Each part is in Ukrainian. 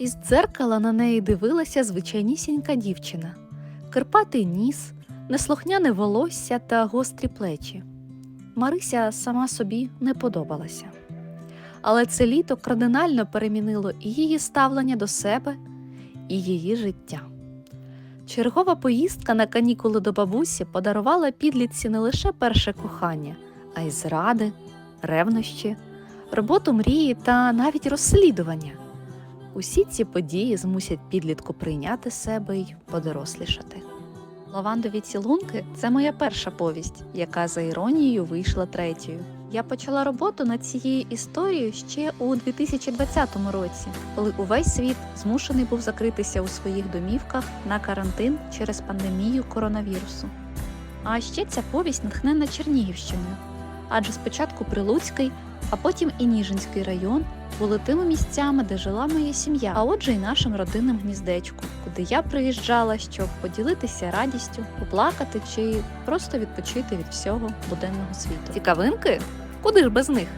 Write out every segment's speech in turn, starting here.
Із дзеркала на неї дивилася звичайнісінька дівчина, кирпатий ніс, неслухняне волосся та гострі плечі. Марися сама собі не подобалася. Але це літо кардинально перемінило і її ставлення до себе, і її життя. Чергова поїздка на канікули до бабусі подарувала підлітці не лише перше кохання, а й зради, ревнощі, роботу мрії та навіть розслідування. Усі ці події змусять підлітку прийняти себе й подорослішати. Лавандові цілунки це моя перша повість, яка за іронією вийшла третьою. Я почала роботу над цією історією ще у 2020 році, коли увесь світ змушений був закритися у своїх домівках на карантин через пандемію коронавірусу. А ще ця повість натхнена Чернігівщиною, адже спочатку Прилуцький, а потім і Ніжинський район були тими місцями, де жила моя сім'я, а отже, й нашим родинним гніздечком, куди я приїжджала, щоб поділитися радістю, поплакати чи просто відпочити від всього буденного світу. Цікавинки? Куди ж без них?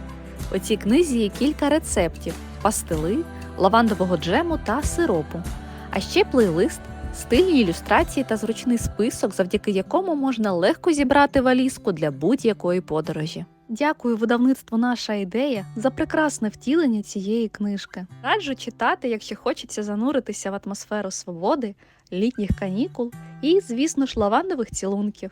У цій книзі є кілька рецептів: пастили, лавандового джему та сиропу, а ще плейлист, стильні ілюстрації та зручний список, завдяки якому можна легко зібрати валізку для будь-якої подорожі. Дякую видавництву Наша ідея за прекрасне втілення цієї книжки. Раджу читати, якщо хочеться зануритися в атмосферу свободи, літніх канікул і, звісно ж, лавандових цілунків.